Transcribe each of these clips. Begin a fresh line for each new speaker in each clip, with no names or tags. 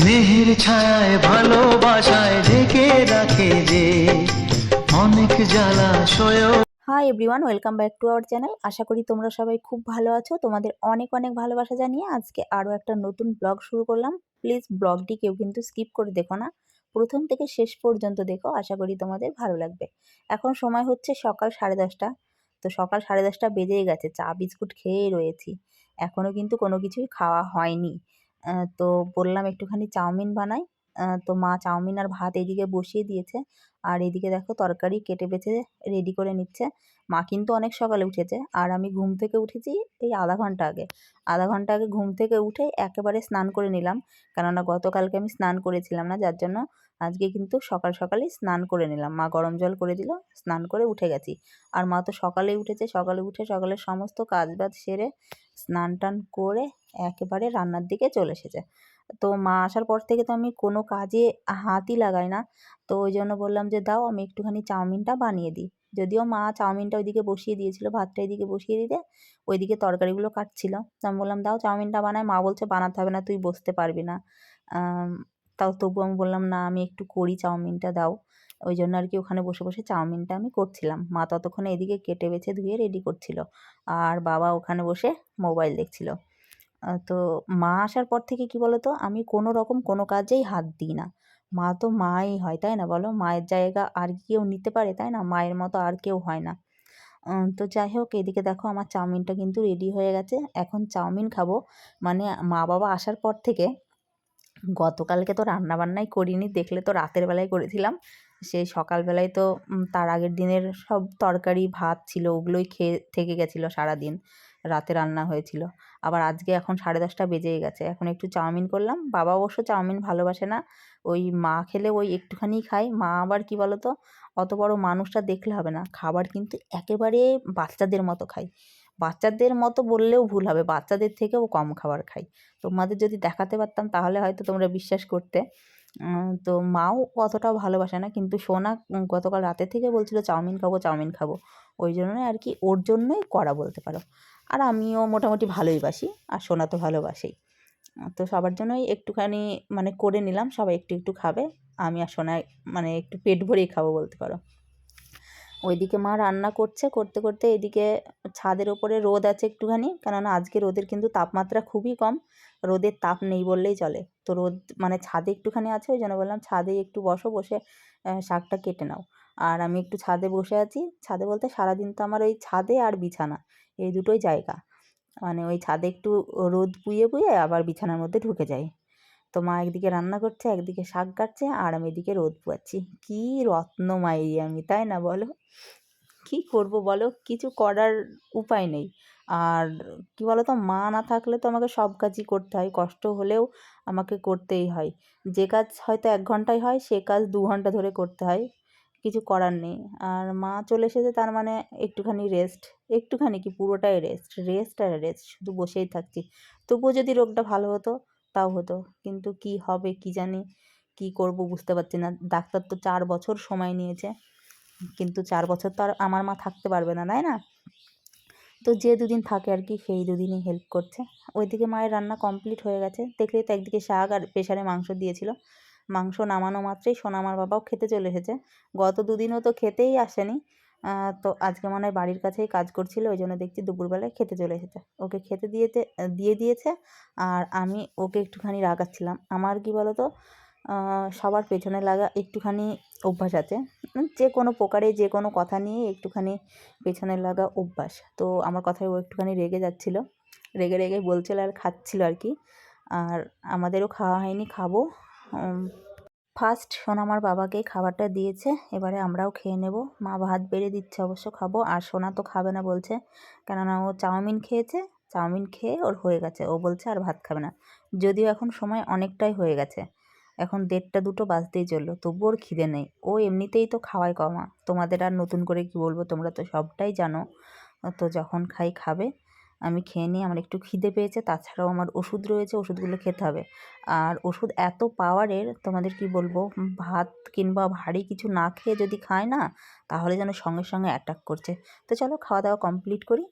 স্নেহের ছায়ায়, ভালোবাসায় ঢেকে রাখে যে অনেক জ্বালা
hi everyone welcome back to our channel আশা করি তোমরা সবাই খুব ভালো আছো। তোমাদের অনেক অনেক ভালোবাসা জানিয়ে আজকে আরও একটা নতুন ব্লগ শুরু করলাম। প্লিজ ব্লগটি কেউ কিন্তু স্কিপ করে দেখো না। প্রথম থেকে শেষ পর্যন্ত দেখো, আশা করি তোমাদের ভালো লাগবে। এখন সময় হচ্ছে সকাল সাড়ে দশটা। তো সকাল সাড়ে দশটা বেজেই গেছে, চা, বিস্কুট খেয়েই রয়েছি। এখনও কিন্তু কোনো কিছুই খাওয়া হয়নি। তো বললাম একটুখানি চাউমিন বানাই। তো মা চাউমিন আর ভাত এদিকে বসিয়ে দিয়েছে। আর এদিকে দেখো তরকারি কেটে বেছে রেডি করে নিচ্ছে। মা কিন্তু অনেক সকালে উঠেছে। আর আমি ঘুম থেকে উঠেছি এই আধা ঘণ্টা আগে। আধা ঘণ্টা আগে ঘুম থেকে উঠে একেবারে স্নান করে নিলাম। কেননা গতকালকে আমি স্নান করেছিলাম না, যার জন্য আজকে কিন্তু সকাল সকালেই স্নান করে নিলাম। মা গরম জল করে দিল, স্নান করে উঠে গেছি। আর মা তো সকালেই উঠেছে, সকালে উঠে সকালের সমস্ত কাজ বাজ সেরে স্নান টান করে একেবারে রান্নার দিকে চলে এসেছে। তো মা আসার পর থেকে তো আমি কোনো কাজে হাতই লাগাই না। তো ওই জন্য বললাম যে, দাও, আমি একটুখানি চাউমিনটা বানিয়ে দিই। যদিও মা চাউমিনটা ওইদিকে বসিয়ে দিয়েছিল, ভাতটা এদিকে বসিয়ে দিতে, ওইদিকে তরকারিগুলো কাটছিল। তো আমি বললাম, দাও, চাউমিনটা বানায় মা বলছে, বানাতে হবে না, তুই বসতে পারবি না। তাও তবু আমি বললাম, না, আমি একটু করি চাউমিনটা, দাও। ওই জন্য আর কি ওখানে বসে বসে চাউমিনটা আমি করছিলাম। মা ততক্ষণে এদিকে কেটে বেছে ধুয়ে রেডি করছিল। আর বাবা ওখানে বসে মোবাইল দেখছিল। তো মা আসার পর থেকে কি বলো তো আমি কোনো রকম কোনো কাজেই হাত দিই না। মা তো মাই হয়, তাই না বলো? মায়ের জায়গা আর কেউ নিতে পারে, তাই না? মায়ের মতো আর কেউ হয় না। তো যাই হোক, এদিকে দেখো আমার চাউমিনটা কিন্তু রেডি হয়ে গেছে। এখন চাউমিন খাব। মানে মা বাবা আসার পর থেকে গতকালকে তো রান্নাবান্নাই করিনি, দেখলে তো রাতের বেলায় করেছিলাম। সেই সকালবেলায় তো তার আগের দিনের সব তরকারি, ভাত ছিল, ওগুলোই খেয়ে থেকে গেছিল সারাদিন। রাতে রান্না হয়েছিল। আবার আজকে এখন সাড়ে দশটা বেজেই গেছে। এখন একটু চাউমিন করলাম। বাবা অবশ্য চাউমিন ভালোবাসে না। ওই মা খেলে ওই একটুখানি খায়। মা আবার কি বলো তো অত বড় মানুষটা দেখলে হবে না। খাবার কিন্তু একেবারে বাচ্চাদের মতো খায়। বাচ্চাদের মতো বললেও ভুল হবে। বাচ্চাদের থেকেও কম খাবার খাই তোমাদের যদি দেখাতে পারতাম তাহলে হয়তো তোমরা বিশ্বাস করতে। তো মাও অতটাও ভালোবাসে না। কিন্তু সোনা গতকাল রাতে থেকে বলছিল, চাউমিন খাব চাউমিন খাব। ওই জন্যই আর কি ওর জন্যই করা বলতে পারো। আর আমিও মোটামুটি ভালোই বাসি, আর সোনা তো ভালোবাসেই। তো সবার জন্যই একটুখানি মানে করে নিলাম, সবাই একটু একটু খাবে। আমি আর সোনায় মানে একটু পেট ভরেই খাব বলতে পারো। ওইদিকে মা রান্না করছে, করতে করতে এদিকে ছাদের ওপরে রোদ আছে একটুখানি, কেননা আজকে রোদের কিন্তু তাপমাত্রা খুবই কম, রোদের তাপ নেই বললেই চলে। তো রোদ মানে ছাদে একটুখানি আছে, ওই জন্য বললাম ছাদে একটু বসো, বসে শাকটা কেটে নাও। আর আমি একটু ছাদে বসে আছি, ছাদে বলতে সারাদিন তো আমার ওই ছাদে আর বিছানা, এই দুটোই জায়গা। মানে ওই ছাদে একটু রোদ পুইয়ে পুইয়ে আবার বিছানার মধ্যে ঢুকে যাই। তো মা একদিকে রান্না করছে, একদিকে শাক কাটছে, আর আমি এদিকে রোদ পোয়াচ্ছি। কী রত্নমায়ী আমি, তাই না বলো? কী করব বলো? কিছু করার উপায় নেই। আর কি তো মা না থাকলে তো আমাকে সব কাজই করতে হয়, কষ্ট হলেও আমাকে করতেই হয়। যে কাজ হয়তো এক ঘন্টায় হয়, সে কাজ দু ঘণ্টা ধরে করতে হয়, কিছু করার নেই। আর মা চলে এসেছে, তার মানে একটুখানি রেস্ট একটুখানি কি পুরোটাই রেস্ট রেস্ট আর রেস্ট শুধু বসেই থাকছি। তবুও যদি রোগটা ভালো হতো তাও হতো। কিন্তু কি হবে, কি জানি, কি করব বুঝতে পারছি না। ডাক্তার তো চার বছর সময় নিয়েছে। কিন্তু চার বছর তো আর আমার মা থাকতে পারবে না, তাই না? তো যে দুদিন থাকে আর কি, সেই দুদিনই হেল্প করছে। ওইদিকে মায়ের রান্না কমপ্লিট হয়ে গেছে। দেখলেই তো একদিকে শাক আর প্রেশারে মাংস দিয়েছিল। মাংস নামানো মাত্রই সোনামার বাবাও খেতে চলে এসেছে। গত দুদিনও তো খেতেই আসেনি। তো আজকে মনে হয় বাড়ির কাছেই কাজ করছিল, ওই জন্য দেখছি দুপুরবেলায় খেতে চলে এসেছে। ওকে খেতে দিয়েতে, দিয়ে দিয়েছে আর আমি ওকে একটুখানি রাগাচ্ছিলাম। আমার কি বলো তো সবার পেছনে লাগা একটুখানি অভ্যাস আছে। যে কোনো প্রকারে, যে কোনো কথা নিয়ে একটুখানি পেছনে লাগা অভ্যাস। তো আমার কথায় ও একটুখানি রেগে যাচ্ছিল। রেগে রেগে বলছিল আর খাচ্ছিল আর কি। আর আমাদেরও খাওয়া হয়নি, খাব। ফার্স্ট সোনা আমার বাবাকে খাবারটা দিয়েছে। এবারে আমরাও খেয়ে নেব। মা ভাত বেড়ে দিচ্ছে অবশ্য খাব। আর সোনা তো খাবে না বলছে। কেননা ও চাউমিন খেয়েছে। চাউমিন খেয়ে ওর হয়ে গেছে। ও বলছে আর ভাত খাবে না। যদিও এখন সময় অনেকটাই হয়ে গেছে। এখন দেড়টা দুটো বাজতেই চলল। তবু ওর খিদে নেই। ও এমনিতেই তো খাওয়ায় কমা। তোমাদের আর নতুন করে কি বলব? তোমরা তো সবটাই জানো। তো যখন খাই, খাবে। আমি খেয়ে নিই আমার একটু খিদে পেয়েছে, তাছাড়াও আমার ওষুধ রয়েছে, ওষুধগুলো খেতে হবে। আর ওষুধ এত পাওয়ারের, তোমাদের কি বলব ভাত কিংবা ভারী কিছু না খেয়ে যদি খায় না, তাহলে যেন সঙ্গে সঙ্গে অ্যাটাক করছে। তো চলো খাওয়া দাওয়া কমপ্লিট করি।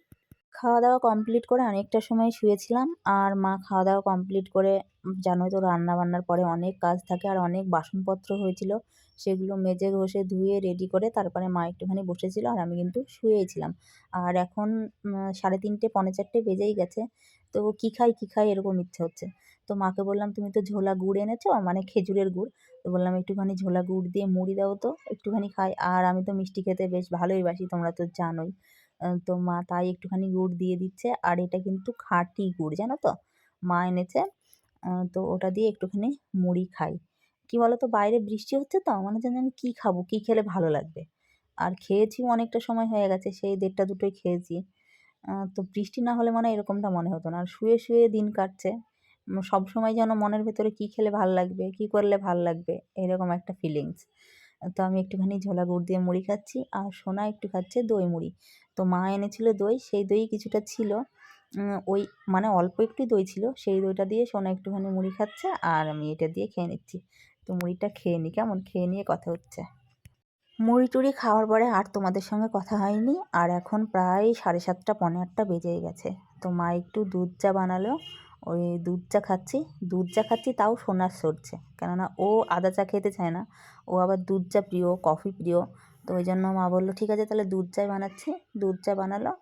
খাওয়া দাওয়া কমপ্লিট করে অনেকটা সময় শুয়েছিলাম। আর মা খাওয়া দাওয়া কমপ্লিট করে জানোই তো রান্না বান্নার পরে অনেক কাজ থাকে আর অনেক বাসনপত্র হয়েছিল। সেগুলো মেজে ঘষে ধুয়ে রেডি করে তারপরে মা একটুখানি বসেছিল আর আমি কিন্তু শুয়েই ছিলাম আর এখন সাড়ে তিনটে, পনে চারটে বেজেই গেছে। তো কী খাই কী খাই এরকম ইচ্ছে হচ্ছে। তো মাকে বললাম, তুমি তো ঝোলা গুড় এনেছো? মানে খেজুরের গুড়। তো বললাম, একটুখানি ঝোলা গুড় দিয়ে মুড়ি দাও তো, একটুখানি খাই। আর আমি তো মিষ্টি খেতে বেশ ভালোই বাসি, তোমরা তো জানোই। তো মা তাই একটুখানি গুড় দিয়ে দিচ্ছে। আর এটা কিন্তু খাঁটি গুড়, জানো তো? মা এনেছে তো ওটা দিয়ে একটুখানি মুড়ি খাই। কি বলো তো বাইরে বৃষ্টি হচ্ছে তো, মনে হচ্ছে আমি কী খাব, কী খেলে ভালো লাগবে? আর খেয়েছি অনেকটা সময় হয়ে গেছে, সেই দেড়টা দুটোই খেয়েছি। তো বৃষ্টি না হলে মনে এরকমটা মনে হতো না। আর শুয়ে শুয়ে দিন কাটছে সব সময় যেন মনের ভেতরে কী খেলে ভালো লাগবে, কী করলে ভালো লাগবে, এরকম একটা ফিলিংস তো আমি একটুখানি ঝোলা গুড় দিয়ে মুড়ি খাচ্ছি, আর সোনা একটু খাচ্ছে দই মুড়ি। তো মা এনেছিল দই, সেই দই কিছুটা ছিল। ওই মানে অল্প একটু দই ছিল, সেই দইটা দিয়ে সোনা একটুখানি মুড়ি খাচ্ছে আর আমি এটা দিয়ে খেয়ে নিচ্ছি। তো মুড়িটা খেয়ে নিই কেমন? খেয়ে নিয়ে কথা হচ্ছে। মুড়ি টুড়ি খাওয়ার পরে আর তোমাদের সঙ্গে কথা হয়নি আর এখন প্রায় সাড়ে সাতটা, পৌনে আটটা বেজেই গেছে। তো মা একটু দুধ চা বানালো, ওই দুধ চা খাচ্ছি। দুধ চা খাচ্ছি তাও সোনার সরছে কেননা ও আদা চা খেতে চায় না। ও আবার দুধ চা প্রিয়, কফি প্রিয়। তো ওই জন্য মা বলল, ঠিক আছে, তাহলে দুধ চাই বানাচ্ছি। দুধ চা বানালো।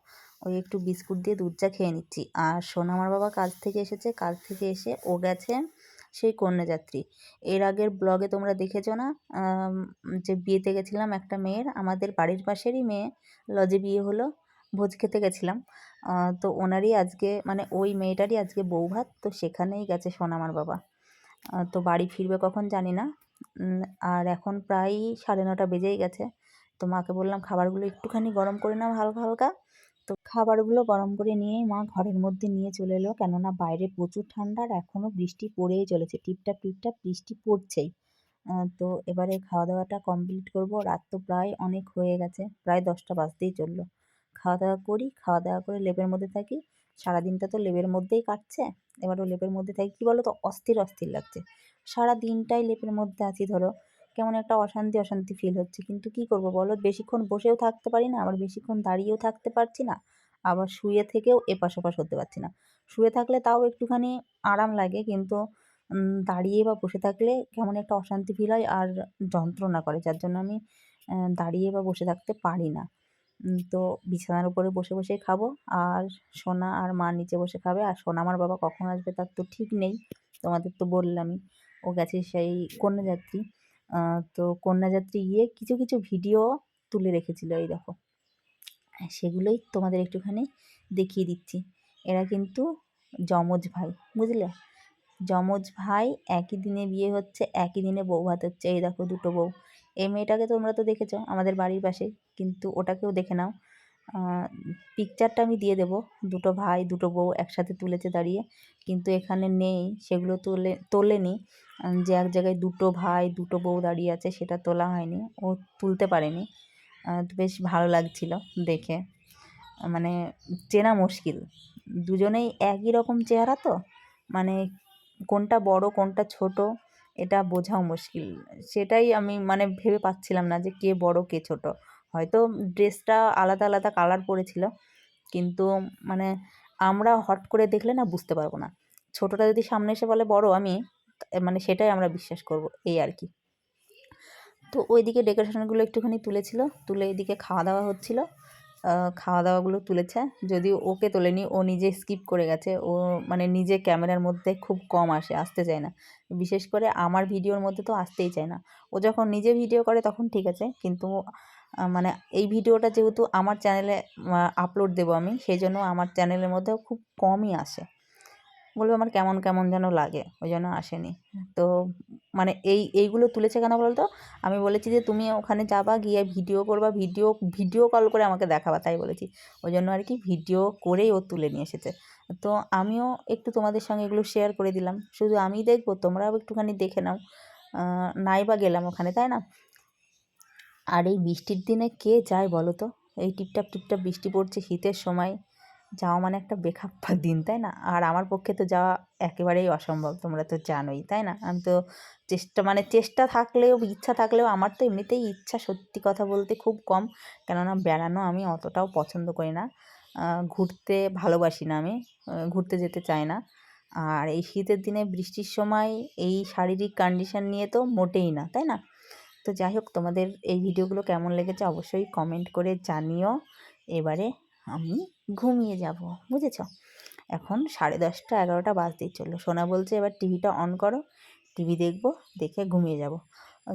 ওই একটু বিস্কুট দিয়ে দুধ চা খেয়ে নিচ্ছি। আর সোনা আমার বাবা কাজ থেকে এসেছে। কাজ থেকে এসে ও গেছে সেই কন্যাযাত্রী। এর আগের ব্লগে তোমরা দেখেছ না? যে বিয়েতে গেছিলাম একটা মেয়ের, আমাদের বাড়ির পাশেরই মেয়ে লজে বিয়ে হলো, ভোজ খেতে গেছিলাম। তো ওনারই আজকে মানে ওই মেয়েটারই আজকে বৌভাত তো সেখানেই গেছে সোনামার বাবা। তো বাড়ি ফিরবে কখন জানি না। আর এখন প্রায় সাড়ে নটা বেজেই গেছে। তো মাকে বললাম, খাবারগুলো একটুখানি গরম করে নাও হালকা হালকা। তো খাবারগুলো গরম করে নিয়েই মা ঘরের মধ্যে নিয়ে চলে এলো। কেননা বাইরে প্রচুর ঠান্ডা আর এখনও বৃষ্টি পড়েই চলেছে, টিপটাপ টিপটাপ বৃষ্টি পড়ছেই। তো এবারে খাওয়া দাওয়াটা কমপ্লিট করব। রাত তো প্রায় অনেক হয়ে গেছে, প্রায় দশটা বাজতেই চলল। খাওয়া দাওয়া করি খাওয়া দাওয়া করে লেপের মধ্যে থাকি। সারাদিনটা তো লেপের মধ্যেই কাটছে এবারও লেপের মধ্যে থাকি, কী বলো তো অস্থির অস্থির লাগছে। সারা দিনটাই লেপের মধ্যে আছি, ধরো। কেমন একটা অশান্তি অশান্তি ফিল হচ্ছে। কিন্তু কি করব বলো? বেশিক্ষণ বসেও থাকতে পারি না, আবার বেশিক্ষণ দাঁড়িয়েও থাকতে পারছি না, আবার শুয়ে থেকেও এপাশ ওপাশ হতে পারছি না। শুয়ে থাকলে তাও একটুখানি আরাম লাগে, কিন্তু দাঁড়িয়ে বা বসে থাকলে কেমন একটা অশান্তি ফিল হয় আর যন্ত্রণা করে, যার জন্য আমি দাঁড়িয়ে বা বসে থাকতে পারি না। তো বিছানার উপরে বসে বসেই খাব, আর সোনা আর মা নিচে বসে খাবে, আর সোনা আমার বাবা কখন আসবে তার তো ঠিক নেই, তোমাদের তো বললামই। ও গেছে সেই কন্যাযাত্রী তো কন্যাযাত্রী গিয়ে কিছু কিছু ভিডিও তুলে রেখেছিল, এই দেখো। সেগুলোই তোমাদের একটুখানি দেখিয়ে দিচ্ছি। এরা কিন্তু যমজ ভাই, বুঝলে? যমজ ভাই একই দিনে বিয়ে হচ্ছে, একই দিনে বউ ভাত হচ্ছে, এই দেখো দুটো বউ। এই মেয়েটাকে তোমরা তো দেখেছ আমাদের বাড়ির পাশে, কিন্তু ওটাকেও দেখে নাও। পিকচারটা আমি দিয়ে দেবো। দুটো ভাই, দুটো বউ একসাথে তুলেছে দাঁড়িয়ে। কিন্তু এখানে নেই, সেগুলো তুলে, তোলেনি। যে এক জায়গায় দুটো ভাই, দুটো বউ দাঁড়িয়ে আছে, সেটা তোলা হয়নি। ও তুলতে পারেনি। বেশ ভালো লাগছিল দেখে। মানে চেনা মুশকিল। দুজনেই একই রকম চেহারা তো? মানে কোনটা বড়, কোনটা ছোট, এটা বোঝাও মুশকিল। সেটাই আমি মানে ভেবে পাচ্ছিলাম না যে কে বড়, কে ছোট। হয়তো ড্রেসটা আলাদা আলাদা কালার পরেছিল কিন্তু মানে আমরা হট করে দেখলে না বুঝতে পারব না। ছোটটা যদি সামনে এসে বলে, বড় আমি মানে সেটাই আমরা বিশ্বাস করব, এই আর কি। তো ওইদিকে ডেকোরেশনগুলো একটুখানি তুলেছিল, তুলে এদিকে খাওয়া দাওয়া হচ্ছিল। খাওয়া দাওয়াগুলো তুলেছে। যদি ওকে তোলেনি, ও নিজে স্কিপ করে গেছে। ও মানে নিজে ক্যামেরার মধ্যে খুব কম আসে, আসতে চায় না। বিশেষ করে আমার ভিডিওর মধ্যে তো আসতেই চায় না। ও যখন নিজে ভিডিও করে তখন ঠিক আছে, কিন্তু মানে এই ভিডিওটা যেহেতু আমার চ্যানেলে আপলোড দেবো আমি সেই জন্য আমার চ্যানেলের মধ্যেও খুব কমই আসে। বলবে আমার কেমন কেমন যেন লাগে ওই জন্য আসেনি। তো মানে এই এইগুলো তুলেছে কেন বলতো? আমি বলেছি যে তুমি ওখানে যাবা গিয়ে ভিডিও করবা ভিডিও ভিডিও কল করে আমাকে দেখাবা তাই বলেছি। ওই জন্য আর কি ভিডিও করেই ও তুলে নিয়ে এসেছে। তো আমিও একটু তোমাদের সঙ্গে এগুলো শেয়ার করে দিলাম। শুধু আমি দেখব তোমরাও একটুখানি দেখে নাও। নাই বা গেলাম ওখানে তাই না? আর এই বৃষ্টির দিনে কে যায় বলো তো? এই টিপটাপ টিপটাপ বৃষ্টি পড়ছে শীতের সময়। যাওয়া মানে একটা বেখাপ্পা দিন তাই না? আর আমার পক্ষে তো যাওয়া একেবারেই অসম্ভব তোমরা তো জানোই তাই না? আমি তো চেষ্টা মানে চেষ্টা থাকলেও ইচ্ছা থাকলেও আমার তো এমনিতেই ইচ্ছা সত্যি কথা বলতে খুব কম। কেননা বেড়ানো আমি অতটাও পছন্দ করি না। ঘুরতে ভালোবাসি না আমি ঘুরতে যেতে চাই না। আর এই শীতের দিনে বৃষ্টির সময় এই শারীরিক কন্ডিশন নিয়ে তো মোটেই না তাই না? তো যাই হোক তোমাদের এই ভিডিওগুলো কেমন লেগেছে অবশ্যই কমেন্ট করে জানিও। এবারে আমি ঘুমিয়ে যাব, বুঝেছ? এখন সাড়ে দশটা, এগারোটা বাজতেই চলল। সোনা বলছে, এবার টিভিটা অন করো, টিভি দেখব, দেখে ঘুমিয়ে যাব।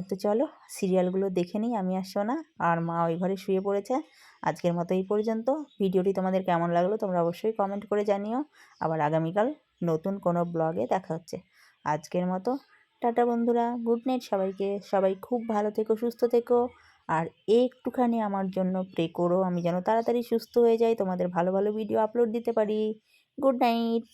তো চলো, সিরিয়ালগুলো দেখে নিই আমি আর সোনা। আর মা ওই ঘরে শুয়ে পড়েছে। আজকের মতো এই পর্যন্ত। ভিডিওটি তোমাদের কেমন লাগল তোমরা অবশ্যই কমেন্ট করে জানিও। আবার আগামীকাল নতুন কোনো ব্লগে দেখা হচ্ছে। আজকের মতো। টাটা বন্ধুরা, গুড নাইট সবাইকে। সবাই খুব ভালো থেকো, সুস্থ থেকো। আর একটুখানি আমার জন্য প্রে করো। আমি যেন তাড়াতাড়ি সুস্থ হয়ে যাই, তোমাদের ভালো ভালো ভিডিও আপলোড দিতে পারি। Good night